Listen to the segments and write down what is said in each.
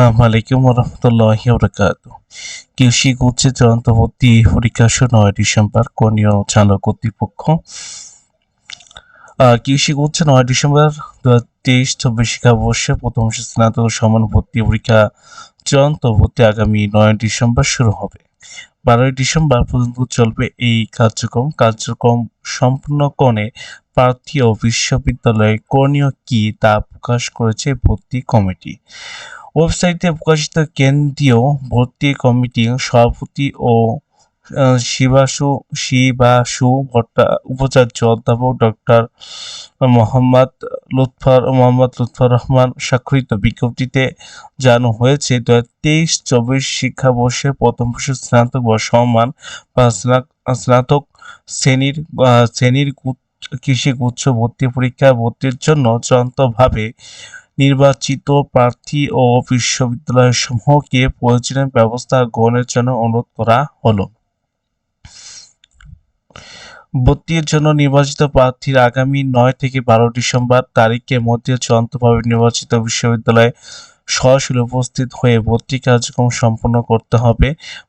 আসসালামু আলাইকুম রহমতুল্লাহি বরকাত কৃষি গুচ্ছে চূড়ান্ত ভর্তি পরীক্ষা শুরু নয় ডিসেম্বর, কোনীয় চালক কর্তৃপক্ষ। কৃষি গুচ্ছে নয় ডিসেম্বর দু হাজার তেইশ চব্বিশ শিক্ষাবর্ষে প্রথম স্নাতক সমান ভর্তি পরীক্ষা চূড়ান্ত ভর্তি আগামী নয় ডিসেম্বর শুরু হবে। বারোই ডিসেম্বর পর্যন্ত চলবে এই কার্যক্রম। কার্যক্রম সম্পূর্ণ কোণে প্রার্থী ও বিশ্ববিদ্যালয়ে করণীয় কি তা প্রকাশ করেছে ভর্তি কমিটি। ওয়েবসাইটে প্রকাশিত কেন্দ্রীয় ভর্তি কমিটির সভাপতি ও শিবাসু শিবাসু উপাচার্য অধ্যাপক ডক্টর মোহাম্মদ লুৎফর মোহাম্মদ লুৎফর রহমান স্বাক্ষরিত বিজ্ঞপ্তিতে জানানো হয়েছে দু হাজার তেইশ চব্বিশ শিক্ষাবর্ষে প্রথম বর্ষের স্নাতক বা সমান বা স্নাতক শ্রেণির শ্রেণির কৃষি গুচ্ছ ভর্তি পরীক্ষায় ভর্তির জন্য চূড়ান্তভাবে নির্বাচিত প্রার্থী ও বিশ্ববিদ্যালয় সমূহকে প্রয়োজনীয় ব্যবস্থা গ্রহণের জন্য অনুরোধ করা হলো। ভর্তির জন্য নির্বাচিত প্রার্থীর আগামী নয় থেকে বারো ডিসেম্বর তারিখের মধ্যে চূড়ান্তভাবে নির্বাচিত বিশ্ববিদ্যালয়ে সরাসরি উপস্থিত হয়ে ভর্তি কার্যক্রম সম্পন্ন করতে হবে।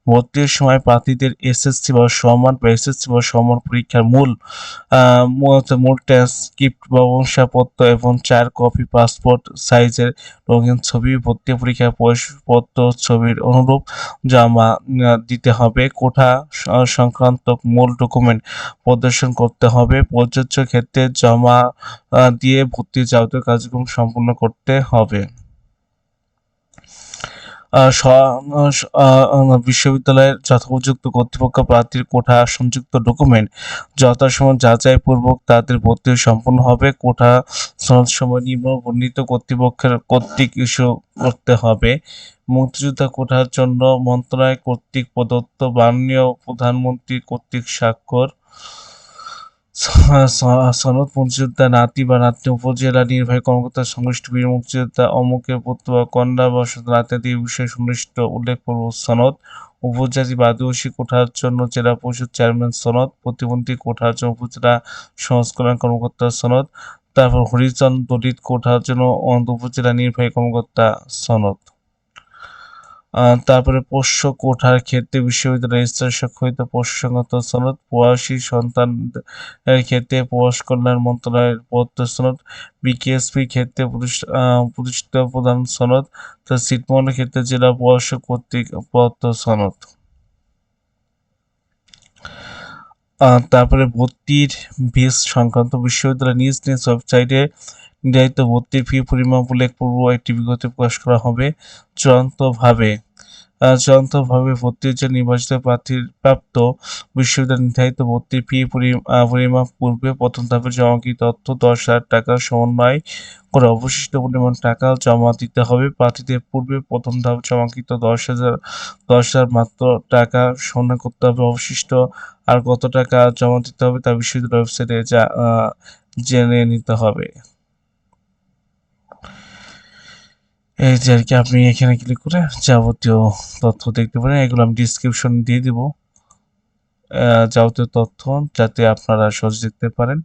ভর্তির সময় প্রার্থীদের এসএসসি বা সমান বা এসএসসি বা সমান পরীক্ষার মূল মূল ট্রান্সক্রিপ্ট বা শংসাপত্র এবং চার কপি পাসপোর্ট সাইজের রঙিন ছবি, ভর্তি পরীক্ষার প্রবেশপত্র ছবির অনুরূপ জমা দিতে হবে। কোঠা সংক্রান্ত মূল ডকুমেন্ট প্রদর্শন করতে হবে। প্রযোজ্য ক্ষেত্রে জমা দিয়ে ভর্তির যাবতীয় কার্যক্রম সম্পন্ন করতে হবে। বিশ্ববিদ্যালয়ের যথোপযুক্ত কর্তৃপক্ষ প্রার্থীর কোঠা সংযুক্ত ডকুমেন্ট যথাসময় যাচাই পূর্বক তাদের ভর্তি সম্পন্ন হবে। কোঠা সময় নিম্ন বর্ণিত কর্তৃপক্ষের কর্তৃক ইস্যু করতে হবে। মুক্তিযোদ্ধা কোঠার জন্য মন্ত্রণালয় কর্তৃক প্রদত্ত মাননীয় প্রধানমন্ত্রী কর্তৃক স্বাক্ষর সনদ মুক্তিযোদ্ধা নাতি বা নাতনি, উপজেলা নির্বাহী কর্মকর্তা, সংশ্লিষ্ট বীর মুক্তিযোদ্ধা, অমুকের পুত্র বা কন্যা বা নাতি এই বিষয়ে সুনিশ্চিত উল্লেখপূর্ব সনদ। উপজাতি বা আদিবাসী কোঠার জন্য জেলা পরিষদ চেয়ারম্যান সনদ, প্রতিবন্ধী কোঠার জন্য উপজেলা সংস্করণ কর্মকর্তা সনদ, তারপর হরিজন দলিত কোঠার জন্য উপজেলা নির্বাহী কর্মকর্তা সনদ। তারপরে পোষ্য কোঠার ক্ষেত্রে বিশ্ববিদ্যালয় স্তরে স্বাক্ষরিত পোষ্য সংক্রান্ত সনদ, প্রবাসী সন্তান ক্ষেত্রে প্রবাস কল্যাণ মন্ত্রণালয়ের পত্র সনদ বিকেএসপির ক্ষেত্রে প্রতিষ্ঠিত প্রধান সনদ, তো সিটমনের ক্ষেত্রে জেলা প্রশাসক কর্তৃক পত্র সনদ। তারপরে ভর্তির ফিস সংক্রান্ত বিশ্ববিদ্যালয় নিজ নিজ ওয়েবসাইটে নির্ধারিত ভর্তির ফি পরিমাণ উল্লেখপূর্ব একটি বিজ্ঞপ্তি প্রকাশ করা হবে চূড়ান্তভাবে। চূড়ান্তভাবে ভর্তির জন্য নির্বাচিত প্রার্থীর প্রাপ্ত বিশ্ববিদ্যালয় নির্ধারিত ভর্তির ফি পরি- আহ, পরিমাণ পূর্বে প্রথম ধাপে জমাকৃত তথ্য দশ হাজার টাকা সমন্বয় করে অবশিষ্ট পরিমাণ টাকা জমা দিতে হবে। প্রার্থীদের পূর্বে প্রথম ধাপে জমাকৃত দশ হাজার দশ হাজার মাত্র টাকা সমন্বয় করতে হবে। অবশিষ্ট আর কত টাকা জমা দিতে হবে তা বিশ্ববিদ্যালয় ওয়েবসাইটে যা জেনে নিতে হবে। এই যে আর কি আপনি এখানে ক্লিক করে যাবতীয় তথ্য দেখতে পারেন, এগুলো আমি ডিসক্রিপশন দিয়ে দিব। যাবতীয় তথ্য যাতে আপনারা সহজ দেখতে পারেন।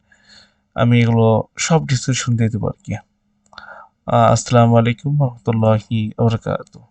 আমি এগুলো সব ডিসক্রিপশন দিয়ে দেবো আর কি। আসসালামু আলাইকুম রহমতুল্লাহি ওবরাকাতুহ